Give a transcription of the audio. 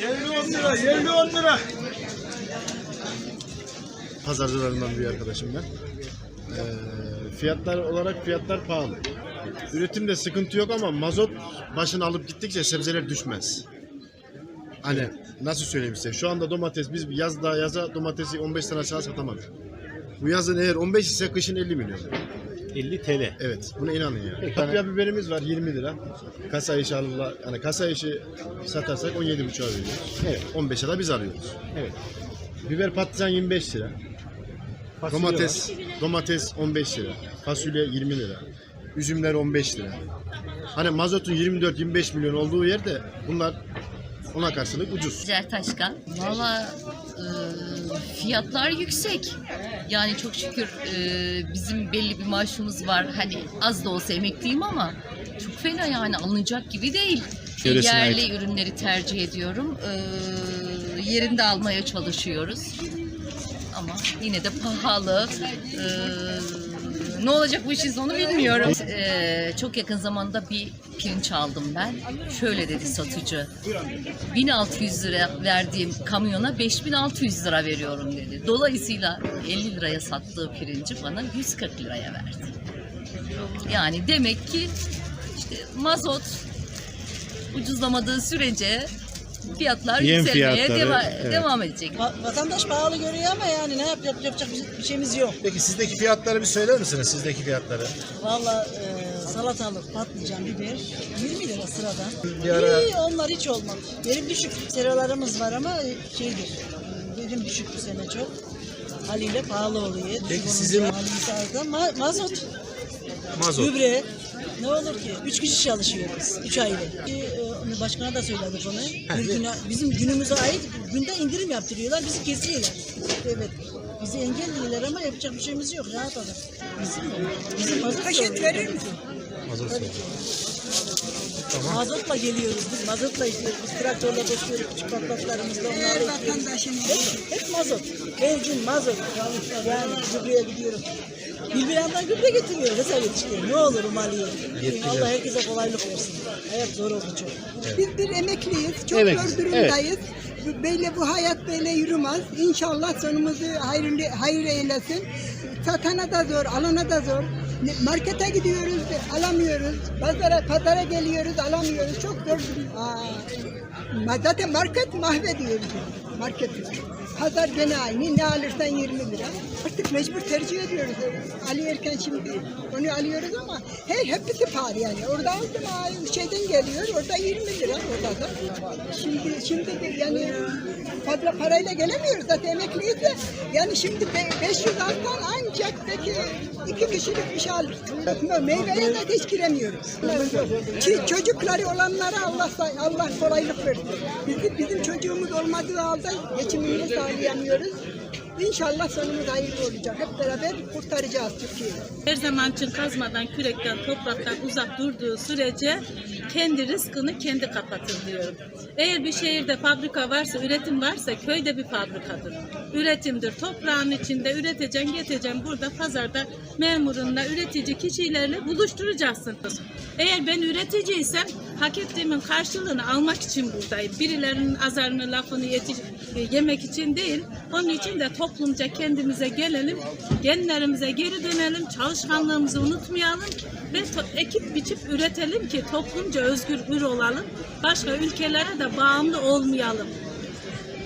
Yerli 10 lira, yerli 10 lira. Pazarcılarından bir arkadaşım ben. Ee, fiyatlar olarak fiyatlar pahalı. Üretimde sıkıntı yok ama mazot başını alıp gittikçe sebzeler düşmez. Hani nasıl söyleyeyim size? Şu anda domates biz yazda yaza domatesi 15 lira aşağı satamadık. Bu yazın eğer 15 ise kışın 50 milyon. 50 TL. Evet buna inanın yani. Peki, Kapya biberimiz var 20 lira. Kasa işi alırlar. Yani kasa işi satarsak 17,5'a veriyoruz. Evet. 15'e de biz alıyoruz. Evet. Biber patlıcan 25 lira. Fasulye Domates var. domates 15 lira. Fasulye 20 lira. Üzümler 15 lira. Hani mazotun 24-25 milyon olduğu yerde bunlar ona karşılık ucuz. Güzel Taşkan. Valla e, fiyatlar yüksek. Yani çok şükür e, bizim belli bir maaşımız var. Hani az da olsa emekliyim ama çok fena yani alınacak gibi değil. Yöresine Yerli ait. ürünleri tercih ediyorum. E, yerinde almaya çalışıyoruz. Ama yine de pahalı. E, ne olacak bu işin sonu bilmiyorum. E, çok yakın zamanda bir pirinç aldım ben. Şöyle dedi satıcı. 1600 lira verdiğim kamyona 5600 lira veriyorum dedi. Dolayısıyla 50 liraya sattığı pirinci bana 140 liraya verdi. Yani demek ki işte mazot ucuzlamadığı sürece fiyatlar Yem yükselmeye fiyatları, deva- evet. devam edecek. Va- Vatandaş pahalı görüyor ama yani ne yapacak, yapacak bir- bir şeyimiz yok. Peki sizdeki fiyatları bir söyler misiniz? Sizdeki fiyatları. Valla e, salatalık, patlıcan, biber 20 lira sıradan. Bir ara- İyi, onlar hiç olmadı. Verim düşük. Seralarımız var ama şeydir. e, Verim düşük bu sene çok. Haliyle pahalı oluyor. Düşük Peki olunca sizin- halimiz arttı. Ma- mazot, Mazot. gübre. Ne olur ki? Üç kişi çalışıyoruz. Üç aile. E, e, başkana da söyledik onu. Bir güne, bizim günümüze ait günde indirim yaptırıyorlar. Bizi kesiyorlar. Evet. Bizi engelliyorlar ama yapacak bir şeyimiz yok. Rahat olun. Bizim, bizim mazot Paket verir misin? Mazot Tabii ki. Mazotla geliyoruz biz, mazotla gidiyoruz. Biz traktörle koşuyoruz, küçük patlatlarımızla onlarla gidiyoruz. Hep, hep mazot. Benzin, mazot. Yani gübreye gidiyoruz. Bir yandan gübre getiriyor, hesap yetiştiriyor. Ne olur maliye. Allah herkese kolaylık versin. Hayat zor oldu çok. Biz bir emekliyiz. Çok Evet, zor durumdayız. Böyle bu hayat böyle yürümez. İnşallah sonumuzu hayırlı, hayır eylesin. Satana da zor, alana da zor. Markete gidiyoruz, alamıyoruz. Pazara, pazara geliyoruz, alamıyoruz. Çok zor. Aa, zaten market mahvediyor bizi. Market. Pazar gene aynı. Ne alırsan 20 lira. Artık mecbur tercih ediyoruz. Alıyorken şimdi onu alıyoruz ama her hepsi pahalı yani. Orada aldım şeyden geliyor. Orada 20 lira orada da. Şimdi şimdi de yani fazla parayla gelemiyoruz zaten emekliyiz de. Yani şimdi be- 500 alttan ancak peki iki kişilik bir şey alırsın. Meyveye de hiç giremiyoruz. Çocukları olanlara Allah Allah kolaylık versin. Bizim, bizim çocuğumuz olmadığı halde geçimimizi sağlayamıyoruz. İnşallah sonumuz hayırlı olacak. Hep beraber kurtaracağız Türkiye'yi. Her zaman için kazmadan, kürekten, topraktan uzak durduğu sürece kendi rızkını kendi kapatır diyorum. Eğer bir şehirde fabrika varsa, üretim varsa köyde bir fabrikadır. Üretimdir. Toprağın içinde üreteceksin, getireceksin. Burada pazarda memurunla, üretici kişilerle buluşturacaksın. Eğer ben üreticiysem hak ettiğimin karşılığını almak için buradayım. Birilerinin azarını, lafını yetiş- yemek için değil. Onun için de toplumca kendimize gelelim, genlerimize geri dönelim, çalışkanlığımızı unutmayalım ve ekip biçip üretelim ki toplumca özgür olalım. Başka ülkelere de bağımlı olmayalım.